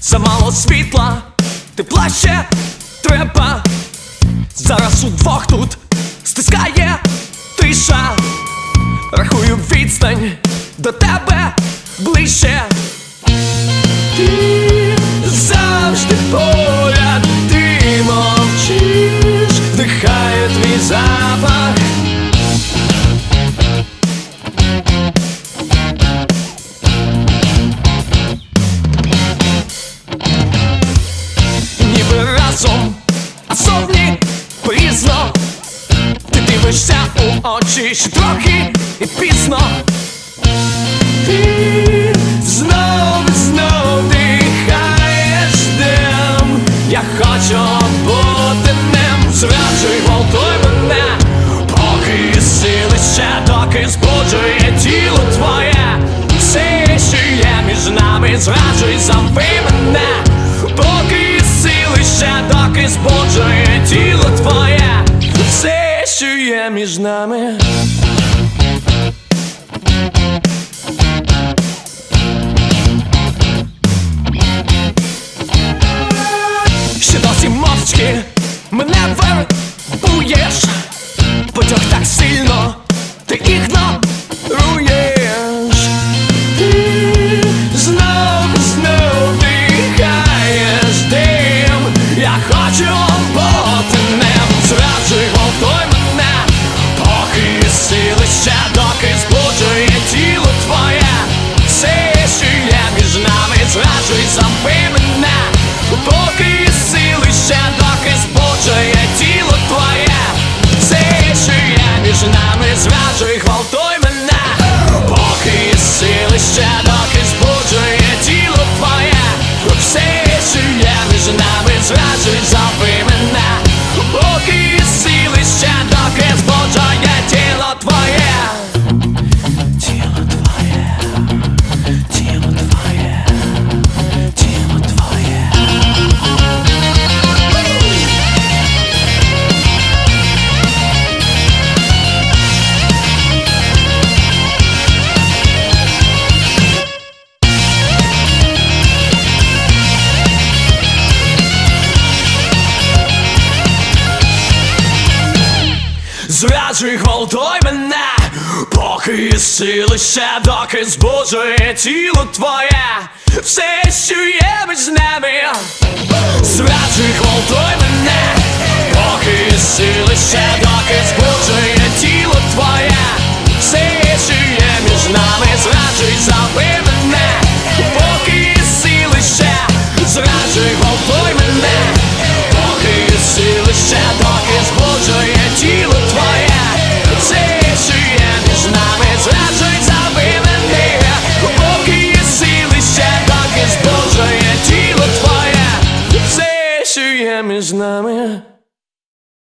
замало світла, тепла ще треба. Зараз удвох тут стискає тиша. Рахую відстань до тебе ближче. Ти завжди поряд, зовні пізно. Ти дивишся у очі ще трохи і пізно. Ти знов, знов дихаєш дим Я хочу бути ним Зраджуй, гвалтуй мене. Поки сили ще доки збуджує тіло твоє. Все, що є між нами, зраджуй, зови мене доки збуджує тіло твоє Все, що є між нами хочу бути ним Зраджуй, гвалтуй мене Поки сили ще доки збуджує тіло Все, що між нами, зраджуй, забий мене. Поки сили ще доки збуджує тіло твоє. Все, що між нами, зраджуй, Зраджуй, гвалтуй мене, поки сили ще доки збуджує тіло твоє, все, що є між нами. Зраджуй, гвалтуй мене, поки сили ще